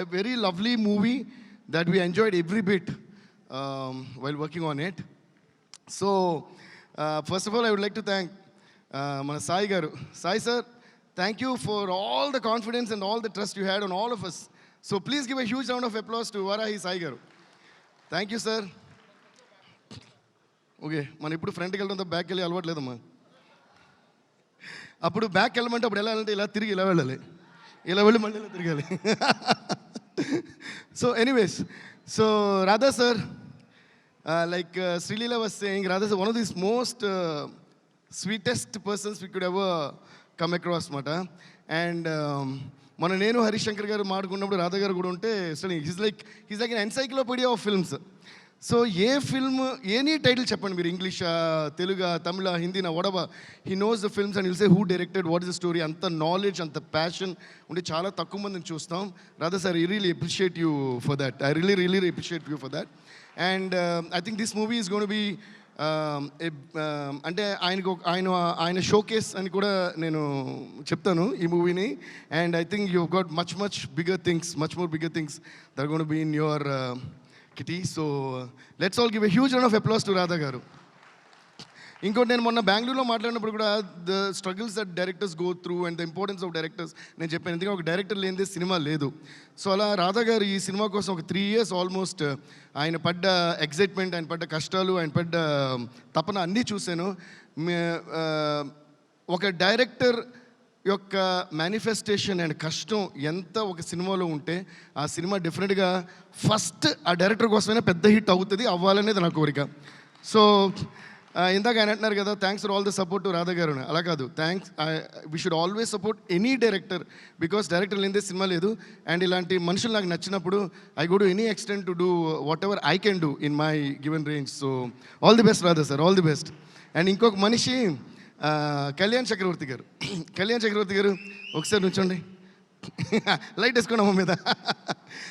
a very lovely movie that we enjoyed every bit um, while working on it. So, uh, first of all, I would like to thank uh, మన Sai garu. Sai sir thank you for all the confidence and all the trust you had on all of us so please give a huge round of applause to Varahi Sai garu thank you sir okay మనం ఇప్పుడు ఫ్రంట్కి వెళ్ళడంతో back వెళ్ళి అలవాట్లేదమ్మా అప్పుడు back వెళ్ళమంటే అప్పుడు ఎలా వెళ్ళాలంటే ఇలా తిరిగి ఇలా వెళ్ళాలి. ఇలా వెళ్ళి మళ్ళీ తిరగాలి. So anyways so Radha sir like Sreeleela was saying Radha sir one of this most sweetest persons we could ever come across మాట అండ్ మన నేను హరిశంకర్ గారు మాట్లాడుకున్నప్పుడు రాధా గారు కూడా ఉంటే అసలు he's like he's like encyclopedia of films so A film any title చెప్పండి మీరు ఇంగ్లీషా తెలుగు తమిళ హిందీనా వడవ he knows the films and will say who directed what is the story అంత నాలెడ్జ్ అంత ప్యాషన్ ఉంటే చాలా తక్కువ మందిని చూస్తాం. Radha sir I really appreciate you for that I really really appreciate you for that and I think this movie is gonna be అంటే ఆయనకు ఆయన ఆయన షోకేస్ అని కూడా నేను చెప్తాను ఈ మూవీని and I think you got much much bigger things much more bigger things there gonna be in your kitty so let's all give a huge round of applause to Radha garu. ఇంకోటి నేను మొన్న బెంగళూరులో మాట్లాడినప్పుడు కూడా the struggles that directors go through and the importance of directors నేను చెప్పాను. ఎందుకంటే ఒక డైరెక్టర్ లేనిదే సినిమా లేదు. సో అలా రాధా గారు ఈ సినిమా కోసం ఒక త్రీ ఇయర్స్ ఆల్మోస్ట్ ఆయన పడ్డ ఎగ్జైట్మెంట్ ఆయన పడ్డ కష్టాలు ఆయన పడ్డ తపన అన్నీ చూశాను. ఒక డైరెక్టర్ యొక్క మేనిఫెస్టేషన్ అండ్ కష్టం ఎంత ఒక సినిమాలో ఉంటే ఆ సినిమా డెఫినెట్గా ఫస్ట్ ఆ డైరెక్టర్ కోసమైనా పెద్ద హిట్ అవుతుంది అవ్వాలనేది నా కోరిక. సో ఇందాక ఆయన అంటున్నారు కదా thanks for all the support to Radha garu అలా కాదు. Thanks we should always support any director because director లేనిదే సినిమా లేదు. అండ్ ఇలాంటి మనుషులు నాకు నచ్చినప్పుడు I go to any extent to do whatever I can do in my given range so all the best Radha sir all the best and ఇంకొక మనిషి కళ్యాణ్ చక్రవర్తి గారు. కళ్యాణ్ చక్రవర్తి గారు ఒకసారి నుంచోండి. లైట్ వేసుకోండి అమ్మ మీద.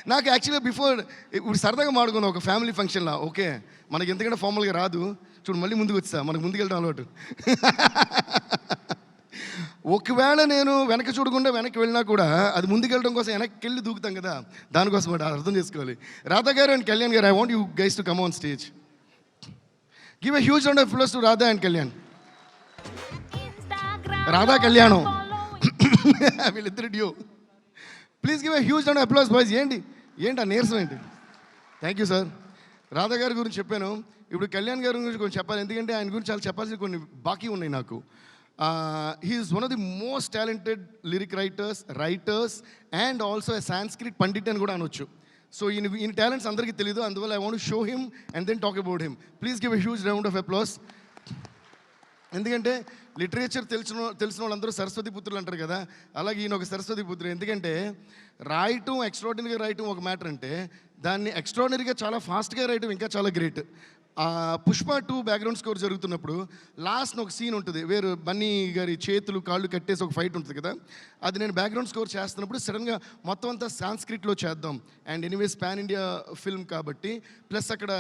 నాకు యాక్చువల్గా బిఫోర్ ఇప్పుడు సరదాగా మాడుకుందాం ఒక ఫ్యామిలీ ఫంక్షన్లో ఓకే? మనకి ఎంతకంటే ఫార్మల్గా రాదు. చూడు మళ్ళీ ముందుకు వచ్చా మనకు ముందుకెళ్ళడం అలవాటు. ఒకవేళ నేను వెనక చూడకుండా వెనక్కి వెళ్ళినా కూడా అది ముందుకెళ్ళడం కోసం వెనక్కి వెళ్ళి దూకుతాం కదా. దానికోసం అది అర్థం చేసుకోవాలి. Radha garu and Kalyan garu I want you guys to come on stage give a huge hand of applause to Radha and Kalyan Radha కళ్యాణం. వీళ్ళిద్దరు do please give a huge hand applause boys ఏంటి? ఏంటి ఆ నీరసం ఏంటి? Thank you sir Radha గారి గురించి చెప్పాను. ఇప్పుడు కళ్యాణ్ గారి గురించి కొంచెం చెప్పాలి. ఎందుకంటే ఆయన గురించి చాలా చెప్పాల్సిన కొన్ని బాకీ ఉన్నాయి నాకు. He's one of the most talented lyric writers writers and also a Sanskrit pandit అని కూడా అనొచ్చు. సో ఈయన ఈయన టాలెంట్స్ అందరికీ తెలియదు అందువల్ల I want show him and then talk about him please give a huge round of applause ఎందుకంటే literature తెలిసిన తెలిసిన వాళ్ళందరూ సరస్వతి పుత్రులు అంటారు కదా. అలాగే ఈయన ఒక సరస్వతి పుత్రుడు ఎందుకంటే రాయటం ఎక్స్ట్రాడినరీగా రాయటం ఒక మ్యాటర్ అంటే దాన్ని ఎక్స్ట్రాడినరీగా చాలా ఫాస్ట్గా రాయటం ఇంకా చాలా great Pushpa two background score జరుగుతున్నప్పుడు లాస్ట్ ఒక సీన్ ఉంటుంది. వేరు బన్నీ గారి చేతులు కాళ్ళు కట్టేసి ఒక ఫైట్ ఉంటుంది కదా. అది నేను బ్యాక్గ్రౌండ్ స్కోర్ చేస్తున్నప్పుడు సడన్గా మొత్తం అంతా సాంస్క్రిట్లో చేద్దాం. And anyways pan India film కాబట్టి ప్లస్ అక్కడ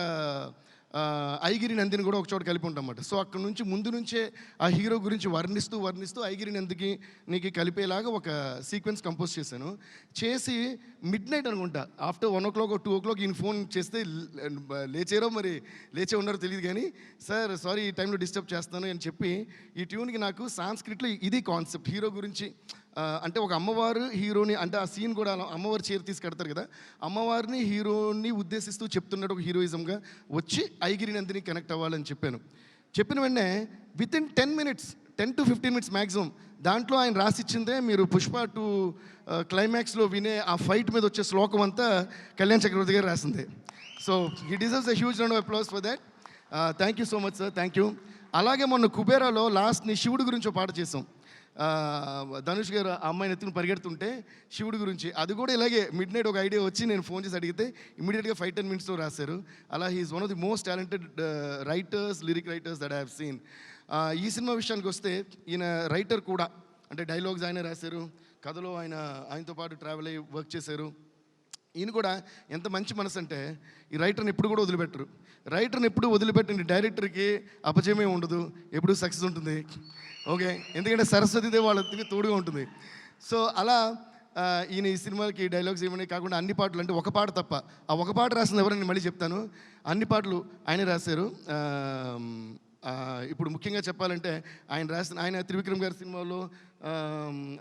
ఐగిరి నందిని కూడా ఒక చోట కలిపి ఉంటామన్నమాట సో అక్కడ నుంచి ముందు నుంచే ఆ హీరో గురించి వర్ణిస్తూ వర్ణిస్తూ ఐగిరి నందికి నీకు కలిపేలాగా ఒక సీక్వెన్స్ కంపోజ్ చేశాను. చేసి మిడ్ నైట్ అనుకుంటా after one o'clock two o'clock ఈయన ఫోన్ చేస్తే లేచారో మరి లేచే ఉన్నారో తెలియదు కానీ సార్ సారీ ఈ టైంలో డిస్టర్బ్ చేస్తాను అని చెప్పి ఈ ట్యూన్కి నాకు సాంస్క్రిట్లో ఇది కాన్సెప్ట్ హీరో గురించి అంటే ఒక అమ్మవారు హీరోని అంటే ఆ సీన్ కూడా అమ్మవారు చీర తీసి కడతారు కదా అమ్మవారిని హీరోని ఉద్దేశిస్తూ చెప్తున్నట్టు ఒక హీరోయిజంగా వచ్చి ఐగిరి నందిని కనెక్ట్ అవ్వాలని చెప్పాను. చెప్పిన వెంటనే within ten minutes ten to fifteen minutes maximum దాంట్లో ఆయన రాసిచ్చిందే మీరు పుష్ప టు క్లైమాక్స్లో వినే ఆ ఫైట్ మీద వచ్చే శ్లోకం అంతా కళ్యాణ్ చక్రవర్తి గారు రాసిందే. So he deserves a huge round of applause for that thank you so much sir thank you అలాగే మొన్న కుబేరాలో లాస్ట్ని శివుడి గురించి ఒక పాట చేసాం ధనుష్ గారు ఆ అమ్మాయిని ఎత్తుకుని పరిగెడుతుంటే శివుడి గురించి అది కూడా ఇలాగే మిడ్ నైట్ ఒక ఐడియా వచ్చి నేను ఫోన్ చేసి అడిగితే ఇమీడియట్గా ఫైవ్ టెన్ మినిట్స్లో రాశారు. అలా he's one of the most talented writers lyric writers that I have seen ఈ సినిమా విషయానికి వస్తే ఈయన రైటర్ కూడా అంటే డైలాగ్స్ ఆయన రాశారు కథలో ఆయన ఆయనతో పాటు ట్రావెల్ అయ్యి వర్క్ చేశారు. ఈయన కూడా ఎంత మంచి మనసు అంటే ఈ రైటర్ని ఎప్పుడు కూడా వదిలిపెట్టరు. రైటర్ని ఎప్పుడు వదిలిపెట్టిన డైరెక్టర్కి అపజయమే ఉండదు. ఎప్పుడు సక్సెస్ ఉంటుంది. ఓకే? ఎందుకంటే సరస్వతిదేవి వాళ్ళకి తోడుగా ఉంటుంది. సో అలా ఈయన ఈ సినిమాకి డైలాగ్స్ ఏమని కాకుండా అన్ని పాటలు అంటే ఒక పాట తప్ప. ఆ ఒక పాట రాసింది ఎవరని మళ్ళీ చెప్తాను. అన్ని పాటలు ఆయనే రాశారు. ఇప్పుడు ముఖ్యంగా చెప్పాలంటే ఆయన రాసిన ఆయన త్రివిక్రమ్ గారి సినిమాలో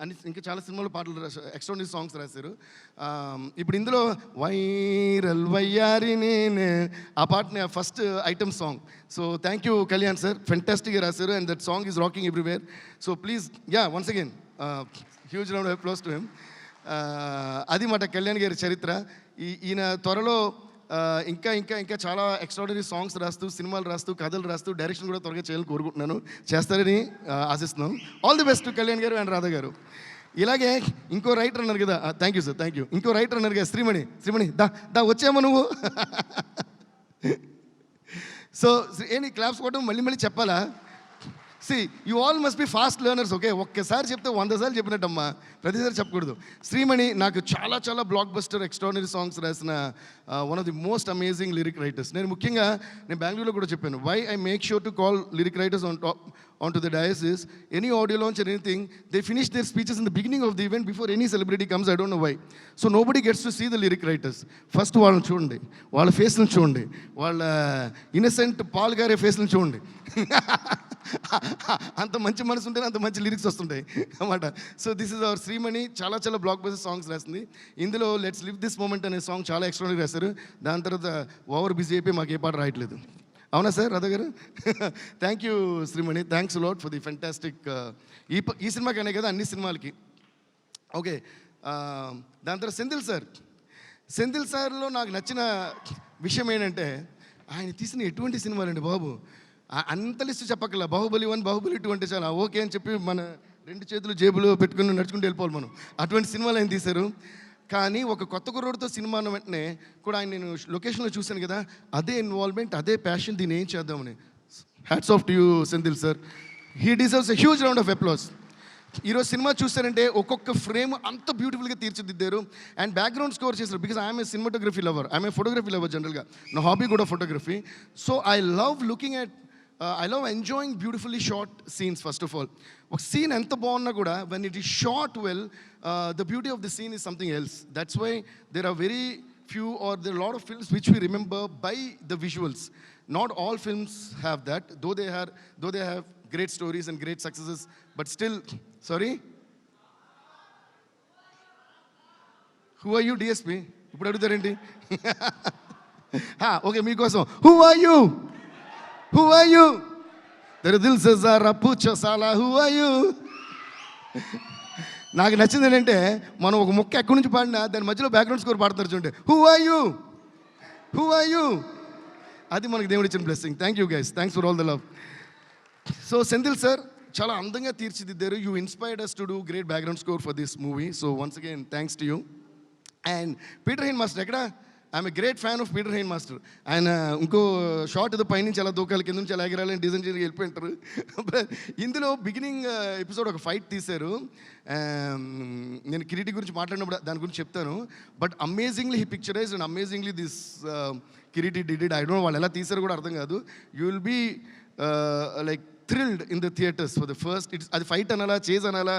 అన్ని ఇంకా చాలా సినిమాలు పాటలు రాశారు ఎక్స్ట్రాడనరీ సాంగ్స్ రాశారు. ఇప్పుడు ఇందులో వైరల్ వయ్యారి నేనే ఆ పాటని first item song so thank you Kalyan sir ఫెంటాస్టిక్గా రాశారు and that song is rocking everywhere so please ya once again huge round applause to him అది మాట కళ్యాణ్ గారి చరిత్ర. ఈ ఈయన త్వరలో ఇంకా ఇంకా ఇంకా చాలా ఎక్స్ట్రాడనరీ సాంగ్స్ రాస్తూ సినిమాలు రాస్తూ కథలు రాస్తూ డైరెక్షన్ కూడా త్వరగా చేయాలని కోరుకుంటున్నాను. చేస్తారని ఆశిస్తున్నాం. ఆల్ ది బెస్ట్ కళ్యాణ్ గారు అండ్ రాధా గారు. ఇలాగే ఇంకో రైటర్ అన్నారు కదా thank you sir thank you ఇంకో రైటర్ అన్నారు కదా శ్రీమణి శ్రీమణి దా దా వచ్చామా నువ్వు? సో ఏంటి క్లాప్స్ కొట్టడం మళ్ళీ మళ్ళీ చెప్పాలా? See you all must be fast learners okay ఒక్కసారి చెప్తే వంద సార్లు చెప్పినట్టమ్మా. ప్రతిసారి చెప్పకూడదు. శ్రీమణి నాకు చాలా చాలా బ్లాక్ బస్టర్ ఎక్స్ట్రానరీ సాంగ్స్ రాసిన one of the most amazing lyric writers నేను ముఖ్యంగా నేను బెంగళూరులో కూడా చెప్పాను. Why I make sure to call lyric writers on top onto the the dais any audio launch anything, anything they their speeches in the beginning of the event event any any celebrity comes don't know why. Why nobody gets to gets the see writers. Lyric writers first వాళ్ళని చూడండి. వాళ్ళ ఫేస్ని చూడండి. వాళ్ళ uh, innocent Paul గారి ఫేస్ని చూడండి. అంత మంచి మనసు ఉంటేనే అంత మంచి లిరిక్స్ వస్తుంటాయి అన్నమాట. So this is our Sreemani చాలా చాలా బ్లాక్ బస్టర్ సాంగ్స్ రాసింది. ఇందులో లెట్స్ లివ్ దిస్ మూమెంట్ అనే సాంగ్ చాలా ఎక్స్ట్రాగా రాశారు. దాని తర్వాత ఓవర్ బిజీ అయిపోయి మాకు ఏ పాట రాయట్లేదు. అవునా sir Radha garu? Thank you Sreemani. Thanks lot for the fantastic ఈ ఈ సినిమాకి అనే కదా అన్ని సినిమాలకి. ఓకే దాని తర్వాత సెంధిల్ సార్. సెంధిల్ సార్లో నాకు నచ్చిన విషయం ఏంటంటే ఆయన తీసిన ఎటువంటి సినిమాలండి బాబు? ఆ- అంత లిస్ట్ చెప్పక్కల బాహుబలి వన్ బాహుబలి టూ అంటే చాలా ఓకే అని చెప్పి మన రెండు చేతులు జేబులో పెట్టుకుని నడుచుకుంటూ వెళ్ళిపోవాలి మనం. అటువంటి సినిమాలు ఆయన తీశారు? కానీ ఒక కొత్త కుర్రోడితో సినిమా అన్న వెంటనే కూడా ఆయన నేను లొకేషన్లో చూశాను కదా అదే ఇన్వాల్వ్మెంట్ అదే ప్యాషన్ దీన్ని ఏం చేద్దామని. Hats off to you Senthil sir he deserves a huge round of applause ఈరోజు సినిమా చూస్తారంటే ఒక్కొక్క ఫ్రేమ్ అంత బ్యూటిఫుల్గా తీర్చిదిద్దారు. అండ్ బ్యాక్గ్రౌండ్ స్కోర్ చేశారు because I'm a cinematography lover I'm a photography lover జనరల్గా నా హాబీ కూడా photography so I love looking at I love enjoying beautifully short scenes first of all ఒక సీన్ ఎంత బాగున్నా కూడా when it is short well the beauty of the scene is something else that's why there are very few or there are a lot of films which we remember by the visuals. Not all films have that, though they have, though they have great stories and great successes, but still, sorry? Who are you, DSP? ఇప్పుడు అడుగుతారేంటి okay మీకోసం who are you Who are you there దిల్ సెజారా పూచో సాలా who are you నాకు నచ్చింది ఏంటంటే మనం ఒక ముక్క ఎక్కడి నుంచి పాడినా దాని మధ్యలో బ్యాక్గ్రౌండ్ స్కోర్ పాడతారు చూడండి. Who are you who are you అది మనకి దేవుడు ఇచ్చిన blessing thank you guys thanks for all the love so Senthil sir చాలా అందంగా తీర్చిదిద్దారు. You inspired us to do great background score for this movie so once again thanks to you and Peter Hein master ఎక్కడ? I'm great fan of Peter Hein master ఆయన ఇంకో short ఏదో పైనుంచి ఎలా దూకాలి కింద నుంచి ఎలా ఎగరాలని డిజైన్ చేసి వెళ్ళిపోయింటారు. But ఇందులో బిగినింగ్ ఎపిసోడ్ uh, ఒక ఫైట్ తీశారు. Um, నేను కిరీటి గురించి మాట్లాడినప్పుడు దాని గురించి చెప్తాను. But amazingly he picturize and amazingly this Kireeti did I don't వాళ్ళు ఎలా తీశారు కూడా అర్థం కాదు. You will be like thrilled in the theatres for the first it's అది ఫైట్ అనాలా చేజ్ అనాలా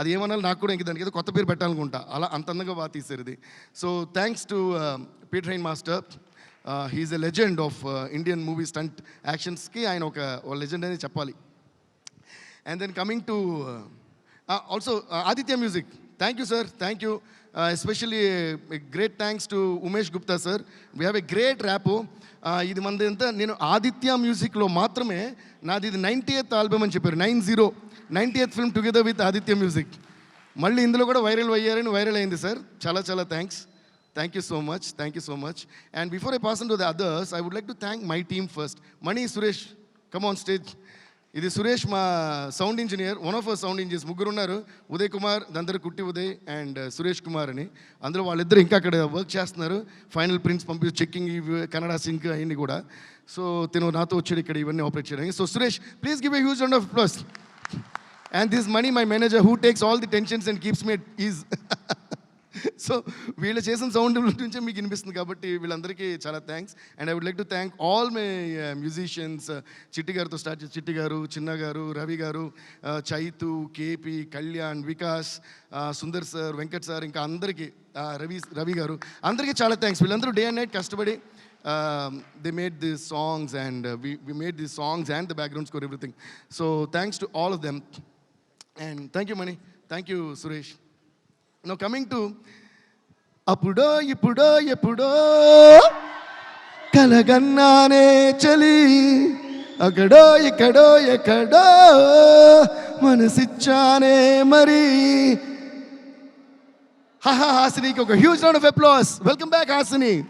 అది ఏమనాలి నాకు కూడా ఇంక దానికి ఏదో కొత్త పేరు పెట్టాలనుకుంటా. అలా అంత అందంగా బాగా తీశారు ఇది. So thanks to Peter Hein master he's a legend of Indian movie stunt యాక్షన్స్కి ఆయన ఒక లెజెండ్ అని చెప్పాలి. And then coming to also Aditya Music thank you sir thank you especially great thanks to Umesh Gupta sir we have a great rap ఇది మనది ఎంత? నేను ఆదిత్య మ్యూజిక్లో మాత్రమే నాది ఇది నైంటీ ఎయిత్ ఆల్బమ్ అని చెప్పారు. Nine zero ninety eighth film together with Aditya Music మళ్ళీ ఇందులో కూడా వైరల్ అయ్యారని వైరల్ అయింది సార్ చాలా చాలా thanks thank you so much thank you so much and before I pass to the others I would like to thank my team first Mani Suresh come on stage ఇది సురేష్ మా sound engineer one of our sound engineers ముగ్గురు ఉన్నారు ఉదయ్ కుమార్ దందరు Kutti Uday and uh, Suresh Kumar అని. అందులో వాళ్ళిద్దరు ఇంకా అక్కడ వర్క్ చేస్తున్నారు. ఫైనల్ ప్రింట్స్ పంపి చెక్కింగ్ ఇవి కన్నడ సింక్ అవన్నీ కూడా. సో తిను నాతో వచ్చాడు ఇక్కడ ఇవన్నీ ఆపరేట్ చేయడానికి. So Suresh please give a huge hand of applause and this Mani my manager who takes all the tensions and keeps me is so వీళ్ళు చేసిన సౌండ్ నుంచే మీకు వినిపిస్తుంది కాబట్టి వీళ్ళందరికీ చాలా thanks and I would like to thank all my musicians Chitti గారితో start చేసి చిట్టి గారు చిన్న గారు రవి గారు uh, Chaitu KP Kalyan Vikas uh, Sundar sir Venkat sir ఇంకా అందరికీ uh, రవి రవి గారు అందరికీ చాలా థ్యాంక్స్ వీళ్ళందరూ డే అండ్ నైట్ కష్టపడి they made the songs and we made the songs and the background score everything so thanks to all of them and thank you Mani thank you Suresh no coming to అప్పుడో ఇప్పుడో ఎప్పుడో కలగన్నానే చలి. అక్కడో ఇక్కడో ఎక్కడో మనసిచ్చానే మరి. హాహా హాసినికి ఒక huge round of applause welcome back Hasini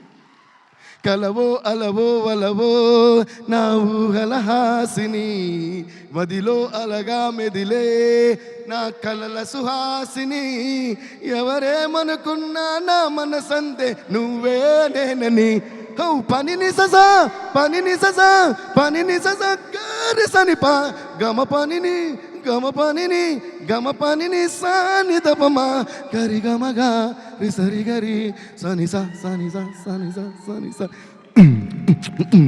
కలవో అలవో వలవో నా ఊహల హాసిని మదిలో అలగా మెదిలే నా కలల సుహాసిని. ఎవరేమనుకున్నా నా మనసంతే నువ్వే నేనని. హౌ పనిని ససా పనిని ససా పనిని ససా గారి సనిపా గమ పనిని గమ పనిని గమ పనిని సాని తపమా గరి గమగా రి సరి గరి సని సా సని సా సని సా సని సా